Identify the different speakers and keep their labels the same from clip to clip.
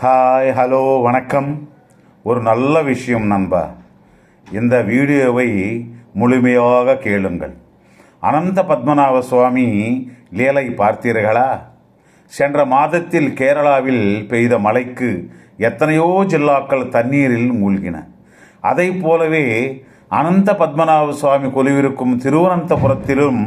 Speaker 1: Hi hello வணக்கம். ஒரு நல்ல விஷயம் நண்பா. இந்த வீடியோவை முழுமையாக கேளுங்கள். அனந்த பத்மநாப சுவாமி லீலை பார்த்தீர்களா? சென்ற மாதத்தில் கேரளாவில் பெய்த மழைக்கு எத்தனையோ ஜில்லாக்கள் தண்ணீரில் மூழ்கின. அதை போலவே அனந்த பத்மநாப சுவாமி கொலுவிருக்கும் திருவனந்தபுரத்திலும்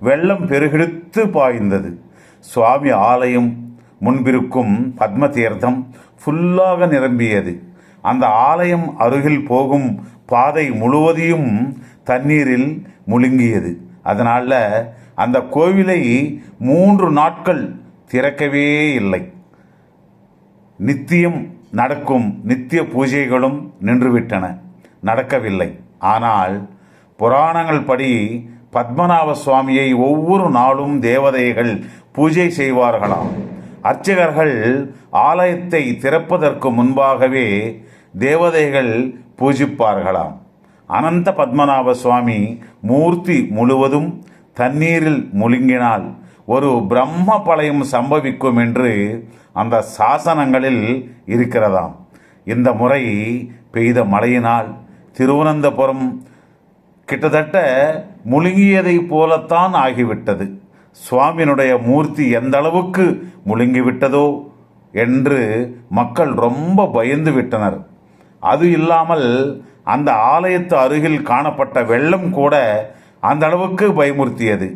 Speaker 1: வெள்ளம் பெருகெடுத்து பாய்ந்தது. சுவாமி ஆலயம் முன்பிருக்கும் பத்ம தீர்த்தம் ஃபுல்லாக நிரம்பியது. அந்த ஆலயம் அருகில் போகும் பாதை முழுவதையும் தண்ணீரில் முழுங்கியது. அதனால் அந்த கோவிலை மூன்று நாட்கள் திறக்கவே இல்லை. நித்தியம் நடக்கும் நித்திய பூஜைகளும் நின்றுவிட்டன. நடக்கவில்லை. ஆனால் புராணங்கள் படி பத்மநாப சுவாமியை ஒவ்வொரு நாளும் தேவதைகள் பூஜை செய்வார்களாம். அர்ச்சகர்கள் ஆலயத்தை திறப்பதற்கு முன்பாகவே தேவதைகள் பூஜிப்பார்களாம். அனந்த பத்மநாப சுவாமி மூர்த்தி முழுவதும் தண்ணீரில் முழுங்கினால் ஒரு பிரம்ம பழையும் சம்பவிக்கும் என்று அந்த சாசனங்களில் இருக்கிறதாம். இந்த முறை பெய்த மழையினால் திருவனந்தபுரம் கிட்டத்தட்ட முழுங்கியதைப் போலத்தான் ஆகிவிட்டது. சுவாமியினுடைய மூர்த்தி எந்த அளவுக்கு முழுங்கிவிட்டதோ என்று மக்கள் ரொம்ப பயந்து விட்டனர். அது இல்லாமல் அந்த ஆலயத்து அருகில் காணப்பட்ட வெள்ளம் கூட அந்த அளவுக்கு பயமுறுத்தியது.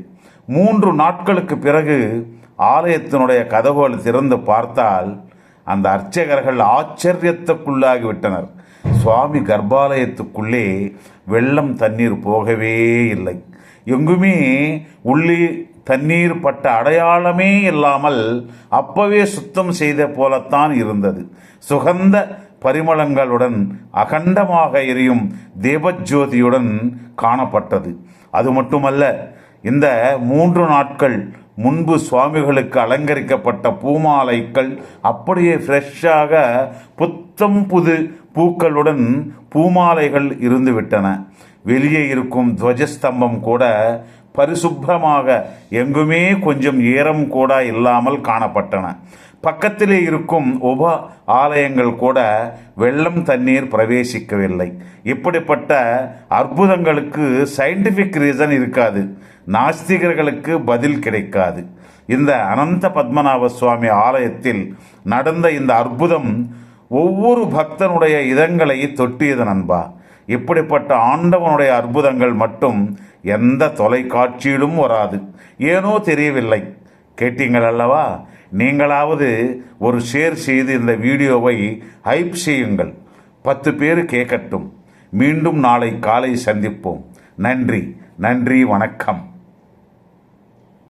Speaker 1: மூன்று நாட்களுக்கு பிறகு ஆலயத்தினுடைய கதவுகள் திறந்து பார்த்தால் அந்த அர்ச்சகர்கள் ஆச்சரியத்துக்குள்ளாகிவிட்டனர் சுவாமி கர்ப்பாலயத்துக்குள்ளே வெள்ளம் தண்ணீர் போகவே இல்லை. எங்குமே உள்ளே தண்ணீர் பட்ட அடையாளமே இல்லாமல் அப்பவே சுத்தம் செய்த போலத்தான் இருந்தது. சுகந்த பரிமளங்களுடன் அகண்டமாக எரியும் தேவஜோதியுடன் காணப்பட்டது. அது மட்டுமல்ல இந்த மூன்று நாட்கள் முன்பு சுவாமிகளுக்கு அலங்கரிக்கப்பட்ட பூமாலைகள் அப்படியே ஃப்ரெஷ்ஷாக புத்தம் புது பூக்களுடன் பூமாலைகள் இருந்துவிட்டன. வெளியே இருக்கும் துவஜஸ்தம்பம் கூட பரிசுப்பிரமாக எங்குமே கொஞ்சம் ஈரம் கூட இல்லாமல் காணப்பட்டன. பக்கத்திலே இருக்கும் உப ஆலயங்கள் கூட வெள்ளம் தண்ணீர் பிரவேசிக்கவில்லை. இப்படிப்பட்ட அற்புதங்களுக்கு சயின்டிஃபிக் ரீசன் இருக்காது. நாஸ்திகர்களுக்கு பதில் கிடைக்காது. இந்த அனந்த பத்மநாப சுவாமி ஆலயத்தில் நடந்த இந்த அற்புதம் ஒவ்வொரு பக்தனுடைய இதங்களை தொட்டியது நண்பா. இப்படிப்பட்ட ஆண்டவனுடைய அற்புதங்கள் மட்டும் எந்த தொலைக்காட்சியிலும் வராது. ஏனோ தெரியவில்லை. கேட்டீங்கள் அல்லவா நீங்களாவது ஒரு ஷேர் செய்து இந்த வீடியோவை ஹைப் செய்யுங்கள். பத்து பேர் கேட்கட்டும். மீண்டும் நாளை காலை சந்திப்போம். நன்றி. நன்றி. வணக்கம்.